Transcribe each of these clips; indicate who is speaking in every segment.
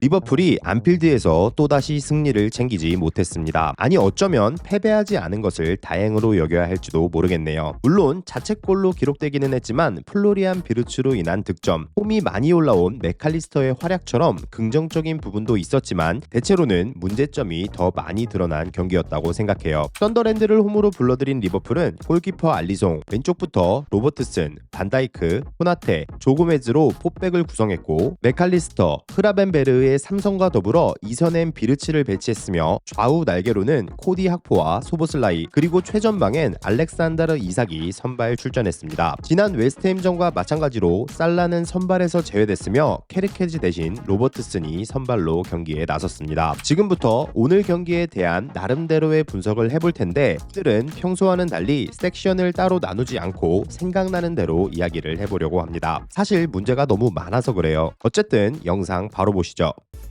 Speaker 1: 리버풀이 안필드에서 또다시 승리를 챙기지 못했습니다. 아니 어쩌면 패배하지 않은 것을 다행으로 여겨야 할지도 모르겠네요. 물론 자책골로 기록되기는 했지만 플로리안 비르츠로 인한 득점, 폼이 많이 올라온 메칼리스터의 활약처럼 긍정적인 부분도 있었지만 대체로는 문제점이 더 많이 드러난 경기였다고 생각해요. 썬더랜드를 홈으로 불러들인 리버풀은 골키퍼 알리송, 왼쪽부터 로버트슨, 반다이크, 호나테, 조고메즈로 포백을 구성했고 메칼리스터, 흐라벤베르의 삼성과 더불어 이선엔 비르치를 배치했으며 좌우 날개로는 코디 학포와 소보슬라이 그리고 최전방엔 알렉산다르 이삭이 선발 출전했습니다. 지난 웨스트햄전과 마찬가지로 살라는 선발에서 제외됐으며 케르케즈 대신 로버트슨이 선발로 경기에 나섰습니다. 지금부터 오늘 경기에 대한 나름대로의 분석을 해볼 텐데 오늘은 평소와는 달리 섹션을 따로 나누지 않고 생각나는 대로 이야기를 해보려고 합니다. 사실 문제가 너무 많아서 그래요. 어쨌든 영상 바로 보시죠. show.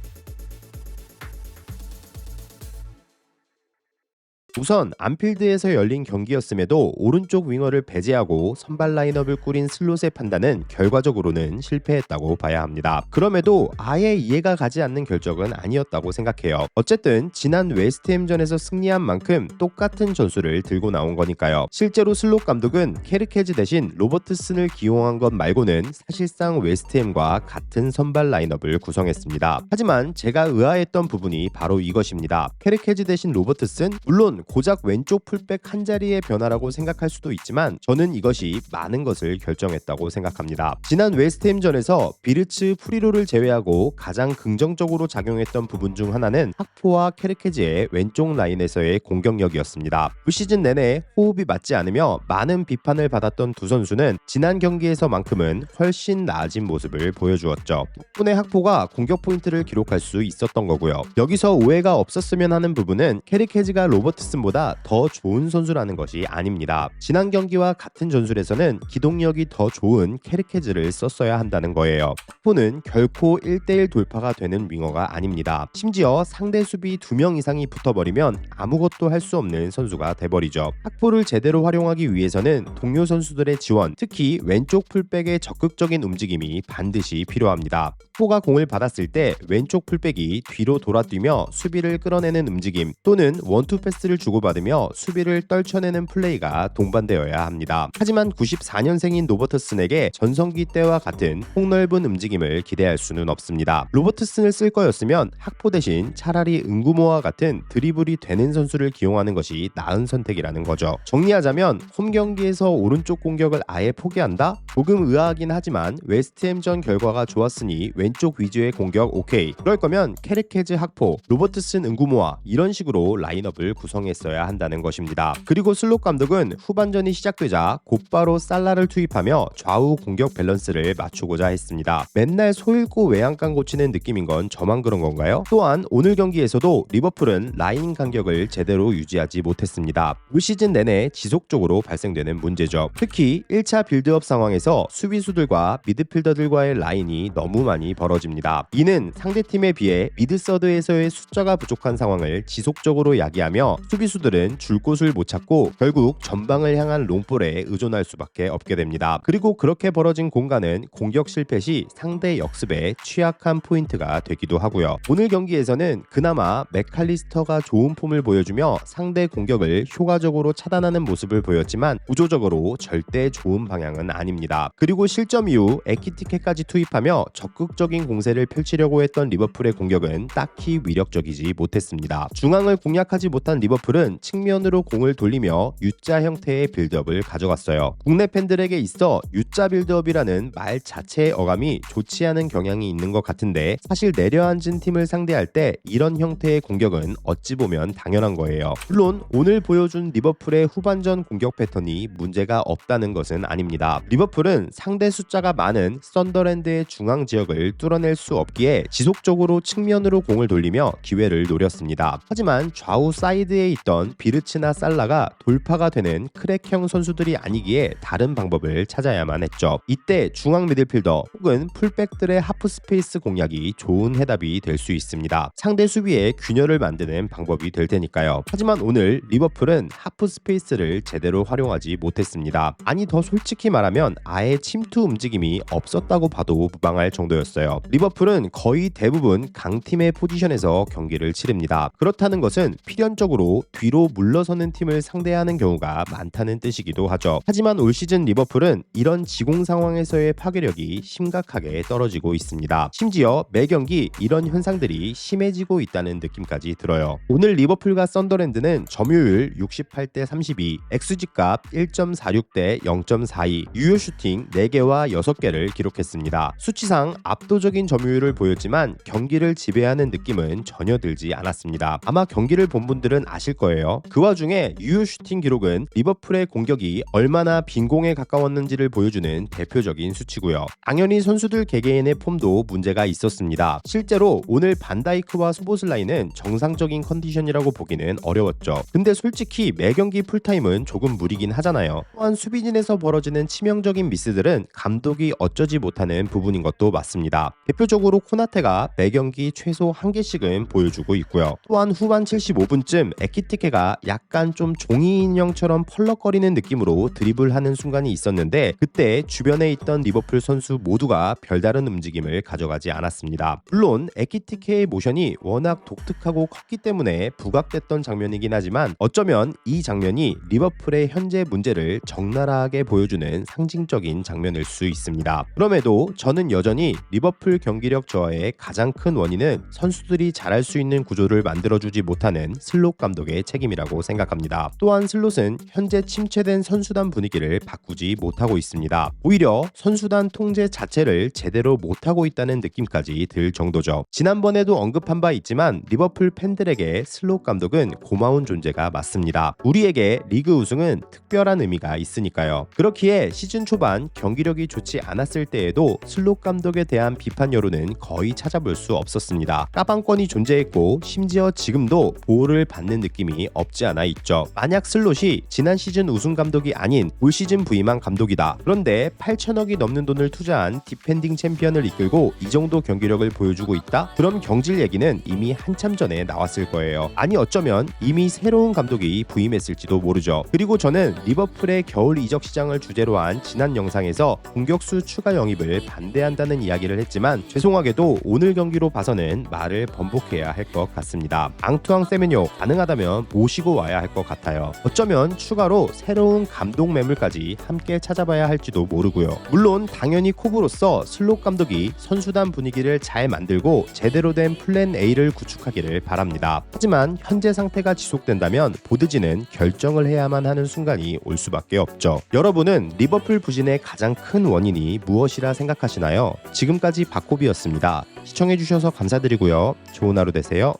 Speaker 1: 우선 안필드에서 열린 경기였음에도 오른쪽 윙어를 배제하고 선발 라인업을 꾸린 슬롯의 판단은 결과적으로는 실패했다고 봐야 합니다. 그럼에도 아예 이해가 가지 않는 결정은 아니었다고 생각해요. 어쨌든 지난 웨스트햄전에서 승리한 만큼 똑같은 전술을 들고 나온 거니까요. 실제로 슬롯 감독은 케르케즈 대신 로버트슨을 기용한 것 말고는 사실상 웨스트햄과 같은 선발 라인업을 구성했습니다. 하지만 제가 의아했던 부분이 바로 이것입니다. 케르케즈 대신 로버트슨 물론 고작 왼쪽 풀백 한 자리의 변화라고 생각할 수도 있지만 저는 이것이 많은 것을 결정했다고 생각합니다. 지난 웨스트햄전에서 비르츠 프리로를 제외하고 가장 긍정적으로 작용했던 부분 중 하나는 학포와 케르케즈의 왼쪽 라인에서의 공격력이었습니다. 올 시즌 내내 호흡이 맞지 않으며 많은 비판을 받았던 두 선수는 지난 경기에서만큼은 훨씬 나아진 모습을 보여주었죠. 덕분에 학포가 공격 포인트를 기록할 수 있었던 거고요. 여기서 오해가 없었으면 하는 부분은 케르케즈가 로버트 슨 보다 더 좋은 선수라는 것이 아닙니다. 지난 경기와 같은 전술에서는 기동력이 더 좋은 케르케즈를 썼어야 한다는 거예요. 포는 결코 1대1 돌파가 되는 윙어가 아닙니다. 심지어 상대 수비 2명 이상이 붙어버리면 아무것도 할 수 없는 선수가 돼버리죠. 학포를 제대로 활용하기 위해서는 동료 선수들의 지원, 특히 왼쪽 풀백의 적극적인 움직임이 반드시 필요합니다. 학포가 공을 받았을 때 왼쪽 풀백이 뒤로 돌아뛰며 수비를 끌어내는 움직임 또는 원투 패스를 주고받으며 수비를 떨쳐내는 플레이가 동반되어야 합니다. 하지만 94년생인 로버트슨에게 전성기 때와 같은 폭넓은 움직임을 기대할 수는 없습니다. 로버트슨을 쓸 거였으면 학포 대신 차라리 은구모와 같은 드리블이 되는 선수를 기용하는 것이 나은 선택이라는 거죠. 정리하자면 홈 경기에서 오른쪽 공격을 아예 포기한다? 조금 의아하긴 하지만 웨스트햄전 결과가 좋았으니 왼쪽 위주의 공격 오케이. 그럴 거면 케르케즈 학포, 로버트슨 은구모아 이런 식으로 라인업을 구성했어야 한다는 것입니다. 그리고 슬롯 감독은 후반전이 시작되자 곧바로 살라를 투입하며 좌우 공격 밸런스를 맞추고자 했습니다. 맨날 소 읽고 외양간 고치는 느낌인 건 저만 그런 건가요? 또한 오늘 경기에서도 리버풀은 라인 간격을 제대로 유지하지 못했습니다. 올 시즌 내내 지속적으로 발생되는 문제죠. 특히 1차 빌드업 상황에서 수비수들과 미드필더들과의 라인이 너무 많이 벌어집니다. 이는 상대팀에 비해 미드서드에서의 숫자가 부족한 상황을 지속적으로 야기하며 수비수들은 줄 곳을 못 찾고 결국 전방을 향한 롱볼에 의존할 수밖에 없게 됩니다. 그리고 그렇게 벌어진 공간은 공격 실패 시 상대 역습에 취약한 포인트가 되기도 하고요. 오늘 경기에서는 그나마 맥칼리스터가 좋은 폼을 보여주며 상대 공격을 효과적으로 차단하는 모습을 보였지만 구조적으로 절대 좋은 방향은 아닙 니다. 그리고 실점 이후 에키티케까지 투입하며 적극적인 공세를 펼치려고 했던 리버풀의 공격은 딱히 위력적이지 못했습니다. 중앙을 공략하지 못한 리버풀은 측면으로 공을 돌리며 U자 형태의 빌드업을 가져갔어요. 국내 팬들에게 있어 U자 빌드업이라는 말 자체의 어감이 좋지 않은 경향이 있는 것 같은데 사실 내려앉은 팀을 상대할 때 이런 형태의 공격은 어찌 보면 당연한 거예요. 물론 오늘 보여준 리버풀의 후반전 공격 패턴이 문제가 없다는 것은 아닙니다. 리버풀은 상대 숫자가 많은 썬더랜드의 중앙 지역을 뚫어낼 수 없기에 지속적으로 측면으로 공을 돌리며 기회를 노렸습니다. 하지만 좌우 사이드에 있던 비르츠나 살라가 돌파가 되는 크랙형 선수들이 아니기에 다른 방법을 찾아야만 했죠. 이때 중앙 미들필더 혹은 풀백들의 하프 스페이스 공략이 좋은 해답이 될 수 있습니다. 상대 수비에 균열을 만드는 방법이 될 테니까요. 하지만 오늘 리버풀은 하프 스페이스를 제대로 활용하지 못했습니다. 아니 더 솔직히 말하면 아예 침투 움직임이 없었다고 봐도 무방할 정도였어요. 리버풀은 거의 대부분 강팀의 포지션에서 경기를 치릅니다. 그렇다는 것은 필연적으로 뒤로 물러서는 팀을 상대하는 경우가 많다는 뜻이기도 하죠. 하지만 올 시즌 리버풀은 이런 지공 상황에서의 파괴력이 심각하게 떨어지고 있습니다. 심지어 매 경기 이런 현상들이 심해지고 있다는 느낌까지 들어요. 오늘 리버풀과 썬더랜드는 점유율 68대 32, XG값 1.46대 0.42, 유효 슈팅 4개와 6개를 기록했습니다. 수치상 압도적인 점유율을 보였지만 경기를 지배하는 느낌은 전혀 들지 않았습니다. 아마 경기를 본 분들은 아실 거예요. 그 와중에 유효 슈팅 기록은 리버풀의 공격이 얼마나 빈공에 가까웠는지를 보여주는 대표적인 수치고요. 당연히 선수들 개개인의 폼도 문제가 있었습니다. 실제로 오늘 반다이크와 소보슬라이는 정상적인 컨디션이라고 보기는 어려웠죠. 근데 솔직히 매 경기 풀타임은 조금 무리긴 하잖아요. 또한 수비진에서 벌어지는 치명적인 미스들은 감독이 어쩌지 못하는 부분인 것도 맞습니다. 대표적으로 코나테가 매 경기 최소 한 개씩은 보여주고 있고요. 또한 후반 75분쯤 에키티케가 약간 좀 종이 인형처럼 펄럭거리는 느낌으로 드리블하는 순간이 있었는데 그때 주변에 있던 리버풀 선수 모두가 별다른 움직임을 가져가지 않았습니다. 물론 에키티케의 모션이 워낙 독특하고 컸기 때문에 부각됐던 장면이긴 하지만 어쩌면 이 장면이 리버풀의 현재 문제를 적나라하게 보여주는 상징적 인 장면일 수 있습니다. 그럼에도 저는 여전히 리버풀 경기력 저하의 가장 큰 원인은 선수들이 잘할 수 있는 구조를 만들어주지 못하는 슬롯 감독의 책임이라고 생각합니다. 또한 슬롯은 현재 침체된 선수단 분위기를 바꾸지 못하고 있습니다. 오히려 선수단 통제 자체를 제대로 못하고 있다는 느낌까지 들 정도죠. 지난번에도 언급한 바 있지만 리버풀 팬들에게 슬롯 감독은 고마운 존재가 맞습니다. 우리에게 리그 우승은 특별한 의미가 있으니까요. 그렇기에 시즌 초반 경기력이 좋지 않았을 때에도 슬롯 감독에 대한 비판 여론은 거의 찾아볼 수 없었습니다. 까방권이 존재했고 심지어 지금도 보호를 받는 느낌이 없지 않아 있죠. 만약 슬롯이 지난 시즌 우승 감독이 아닌 올 시즌 부임한 감독이다. 그런데 8천억이 넘는 돈을 투자한 디펜딩 챔피언을 이끌고 이 정도 경기력을 보여주고 있다? 그럼 경질 얘기는 이미 한참 전에 나왔을 거예요. 아니 어쩌면 이미 새로운 감독이 부임했을지도 모르죠. 그리고 저는 리버풀의 겨울 이적 시장을 주제로 한 지난 영상에서 공격수 추가 영입을 반대한다는 이야기를 했지만 죄송하게도 오늘 경기로 봐서는 말을 번복해야 할 것 같습니다. 앙투앙 세메뇨 가능하다면 모시고 와야 할 것 같아요. 어쩌면 추가로 새로운 감독 매물까지 함께 찾아봐야 할지도 모르고요. 물론 당연히 코브로서 슬롯 감독이 선수단 분위기를 잘 만들고 제대로 된 플랜 A를 구축하기를 바랍니다. 하지만 현재 상태가 지속된다면 보드지는 결정을 해야만 하는 순간이 올 수밖에 없죠. 여러분은 리버풀 부진의 가장 큰 원인이 무엇이라 생각하시나요? 지금까지 박코비였습니다. 시청해주셔서 감사드리고요. 좋은 하루 되세요.